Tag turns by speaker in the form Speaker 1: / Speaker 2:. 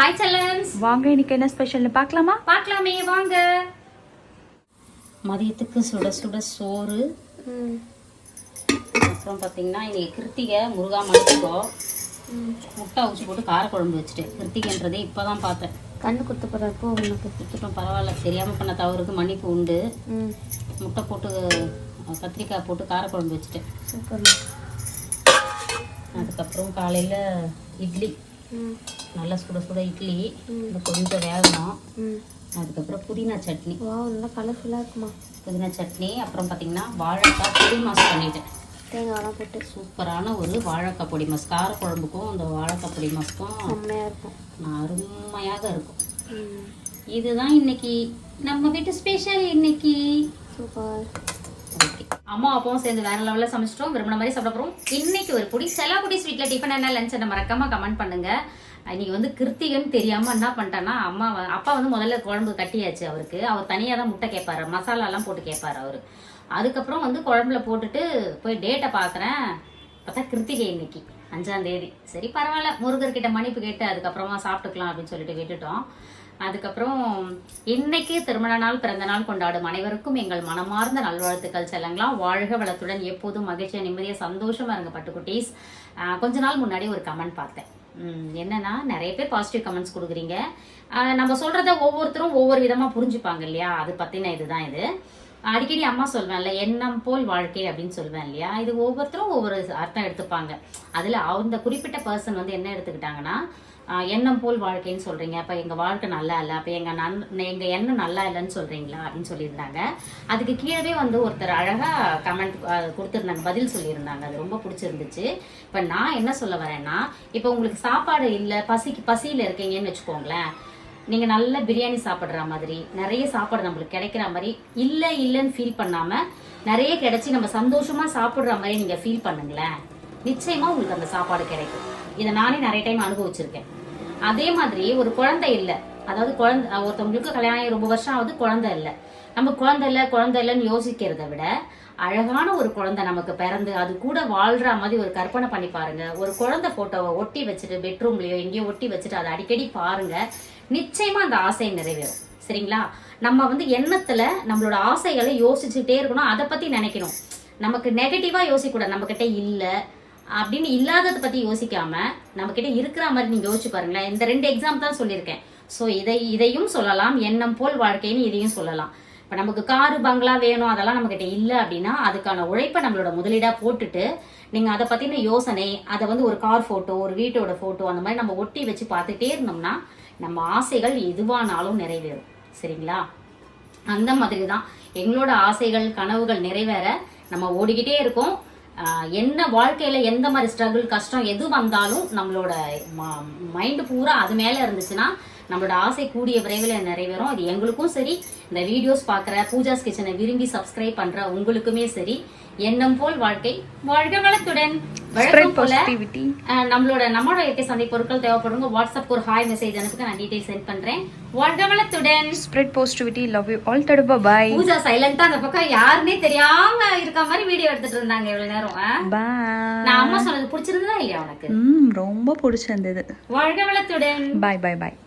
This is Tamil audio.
Speaker 1: ஹாய் செல்லன்ஸ்
Speaker 2: வாங்க இன்னைக்கு என்ன ஸ்பெஷல்னு பார்க்கலாமா?
Speaker 1: பார்க்கலாமே வாங்க. மதியத்துக்கு சுட சுட சோறு. அப்புறம் பார்த்தீங்கன்னா இன்னைக்கு கிருத்திகை முருகா மணிக்கோ முட்டை அவிச்சு போட்டு காரக்குழம்பு வச்சுட்டேன். கிருத்திகைன்றதே இப்போ தான் பார்த்தேன்.
Speaker 3: கண்ணு குத்து போகிறப்போ உனக்கு?
Speaker 1: கொடுத்துட்டோம் பரவாயில்ல. தெரியாமல் பண்ண தவறுக்கு மன்னிப்பு உண்டு.
Speaker 3: ம்.
Speaker 1: முட்டை போட்டு கத்திரிக்காய் போட்டு காரக்குழம்பு வச்சுட்டேன்.
Speaker 3: சூப்பர்
Speaker 1: அதுக்கப்புறம் காலையில் இட்லி. நல்லா சுட சுட இட்லி இது கொஞ்சம் வேகணும். அதுக்கப்புறம் புதினா சட்னி.
Speaker 3: வா நல்லா கலர்ஃபுல்லாக இருக்குமா?
Speaker 1: புதினா சட்னி அப்புறம் பார்த்தீங்கன்னா வாழைக்காய் பொடி மாஸ் பண்ணிட்டேன்.
Speaker 3: தேங்காய்லாம் போட்டு.
Speaker 1: சூப்பரான ஒரு வாழைக்காய் பொடி மாஸ் கார குழம்புக்கும் அந்த வாழைக்காய் பொடி மாஸ்க்கும்
Speaker 3: செம்மையாக இருக்கும்.
Speaker 1: அருமையாக இருக்கும். இதுதான் இன்னைக்கு நம்ம வீட்டு ஸ்பெஷல் இன்னைக்கு.
Speaker 3: சூப்பர்.
Speaker 1: ஓகே அம்மா அப்பாவும் சேர்ந்து வேற லெவலில் சமைச்சிட்டோம். விரும்பின மாதிரி சாப்பிட போகிறோம் இன்னைக்கு ஒரு பொடி. செலா பொடி ஸ்வீட்டில் டிஃபன் என்ன லஞ்ச் என்ன மறக்காம கமெண்ட் பண்ணுங்க. இன்னைக்கு வந்து கிருத்திகன் தெரியாமல் என்ன பண்ணிட்டேன்னா அம்மா அப்பா வந்து முதல்ல குழம்பு கட்டியாச்சு அவருக்கு. அவர் தனியாக தான் முட்டை கேட்பாரு. மசாலாலாம் போட்டு கேட்பாரு அவர். அதுக்கப்புறம் வந்து குழம்புல போட்டுட்டு போய் டேட்டை பார்க்குறேன் பார்த்தா கிருத்திகை இன்னைக்கு அஞ்சாம் தேதி. சரி பரவாயில்ல. முருகர்கிட்ட மன்னிப்பு கேட்டு அதுக்கப்புறமா சாப்பிட்டுக்கலாம் அப்படின்னு சொல்லிட்டு விட்டுட்டோம். அதுக்கப்புறம் இன்னைக்கு திருமண நாள் பிறந்த நாள் கொண்டாடும் அனைவருக்கும் எங்கள் மனமார்ந்த நல்வாழ்த்துக்கள் செல்லங்களாம். வாழ்க வளத்துடன். எப்போதும் மகிழ்ச்சியாக நிம்மதியாக சந்தோஷமாக இருங்க பட்டுக்குட்டீஸ். கொஞ்ச நாள் முன்னாடி ஒரு கமெண்ட் பார்த்தேன். என்னன்னா நிறைய பேர் பாசிட்டிவ் கமெண்ட்ஸ் கொடுக்குறீங்க. நம்ம சொல்றத ஒவ்வொருத்தரும் ஒவ்வொரு விதமா புரிஞ்சுப்பாங்க இல்லையா? அது பத்தின இதுதான் இது. அடிக்கடி அம்மா சொல்வேன்ல எண்ணம் போல் வாழ்க்கை அப்படின்னு சொல்வேன் இல்லையா? இது ஒவ்வொருத்தரும் ஒவ்வொரு அர்த்தம் எடுத்துப்பாங்க. அதுல அந்த குறிப்பிட்ட பர்சன் வந்து என்ன எடுத்துக்கிட்டாங்கன்னா எண்ணம் போல் வாழ்க்கைன்னு சொல்றீங்க. அப்ப எங்க வாழ்க்கை நல்லா இல்லை. அப்ப எங்க நன் எங்க எண்ணம் நல்லா இல்லைன்னு சொல்றீங்களா? அப்படின்னு சொல்லியிருந்தாங்க. அதுக்கு கீழே வந்து ஒருத்தர் அழகா கமெண்ட் கொடுத்துருந்தாங்க பதில் சொல்லியிருந்தாங்க. அது ரொம்ப பிடிச்சிருந்துச்சு. இப்ப நான் என்ன சொல்ல வரேன்னா இப்ப உங்களுக்கு சாப்பாடு இல்லை பசிக்கு பசியில இருக்கீங்கன்னு வச்சுக்கோங்களேன். நீங்க நல்ல பிரியாணி சாப்பிடுற மாதிரி நிறைய சாப்பாடு நம்மளுக்கு கிடைக்கிற மாதிரி இல்ல இல்லைன்னு ஃபீல் பண்ணாம நிறைய கிடைச்சி நம்ம சந்தோஷமா சாப்பிடுற மாதிரி நீங்க ஃபீல் பண்ணுங்களேன். நிச்சயமா உங்களுக்கு அந்த சாப்பாடு கிடைக்கும். இதை நானே நிறைய டைம் அனுபவிச்சிருக்கேன். அதே மாதிரி ஒரு குழந்தை இல்லை. அதாவது குழந்தை ஒருத்தவங்களுக்கு கல்யாணம் ஆகி ரொம்ப வருஷம் ஆகுது குழந்தை இல்லை. நம்ம குழந்தை இல்லை குழந்தை இல்லைன்னு யோசிக்கிறத விட அழகான ஒரு குழந்தை நமக்கு பிறந்து அது கூட வாழ்ற மாதிரி ஒரு கற்பனை பண்ணி பாருங்க. ஒரு குழந்தை போட்டோவை ஒட்டி வச்சுட்டு பெட்ரூம்லயோ எங்கேயோ ஒட்டி வச்சுட்டு அதை அடிக்கடி பாருங்க. நிச்சயமா அந்த ஆசை நிறைவேறும். சரிங்களா? நம்ம வந்து எண்ணத்துல நம்மளோட ஆசைகளை யோசிச்சுட்டே இருக்கணும். அதை பத்தி நினைக்கணும். நமக்கு நெகட்டிவா யோசிக்கூடாது நம்ம கிட்ட இல்லை. அப்படின்னு இல்லாததை பத்தி யோசிக்காம நம்ம கிட்ட இருக்கிற மாதிரி நீங்க யோசிச்சு பாருங்களேன். இந்த ரெண்டு எக்ஸாம் தான் சொல்லியிருக்கேன். ஸோ இதை இதையும் சொல்லலாம். எண்ணம் போல் வாழ்க்கைன்னு இதையும் சொல்லலாம். இப்போ நமக்கு காரு பங்களா வேணும் அதெல்லாம் நம்ம கிட்ட இல்லை அப்படின்னா அதுக்கான உழைப்பை நம்மளோட முதலீடா போட்டுட்டு நீங்க அதை பத்தின யோசனை அதை வந்து ஒரு கார் போட்டோ ஒரு வீட்டோட போட்டோ அந்த மாதிரி நம்ம ஒட்டி வச்சு பார்த்துட்டே இருந்தோம்னா நம்ம ஆசைகள் எதுவானாலும் நிறைவேறும். சரிங்களா? அந்த மாதிரி தான். எங்களோட ஆசைகள் கனவுகள் நிறைவேற நம்ம ஓடிக்கிட்டே இருக்கோம். என்ன வாழ்க்கையில் எந்த மாதிரி ஸ்ட்ரகிள் கஷ்டம் எது வந்தாலும் நம்மளோட மைண்டு பூரா அது மேலே இருந்துச்சுன்னா நம்மளோட ஆசை கூடிய விரைவில் நிறைவேறும். அது எங்களுக்கும் சரி இந்த வீடியோஸ் பார்க்குற பூஜாஸ் கிச்சனை விரும்பி சப்ஸ்கிரைப் பண்ற உங்களுக்குமே சரி. எண்ணம் போல் வாழ்க்கை வாழ்க வளத்துடன். வழக்கம் போல நம்மளோட நம்மளோட இயற்கை சந்தை பொருட்கள் தேவைப்படுங்க வாட்ஸ்அப் ஒரு ஹாய் மெசேஜ் அனுப்புங்க. நான் டீடைல் சென்ட் பண்றேன். வாழ்க வளத்துடன்.
Speaker 2: Spread positivity love you all தடுப்பா bye
Speaker 1: Pooja சைலண்டா அந்த பக்கம் யாருன்னே தெரியாம இருக்க மாதிரி வீடியோ எடுத்துட்டு இருந்தாங்க இவ்வளவு நேரம் நான் அம்மா சொன்னது பிடிச்சிருந்ததா இல்லையா உனக்கு?
Speaker 2: ரொம்ப பிடிச்சிருந்தது.
Speaker 1: வாழ்க வளத்துடன்.
Speaker 2: பாய் பாய் பாய்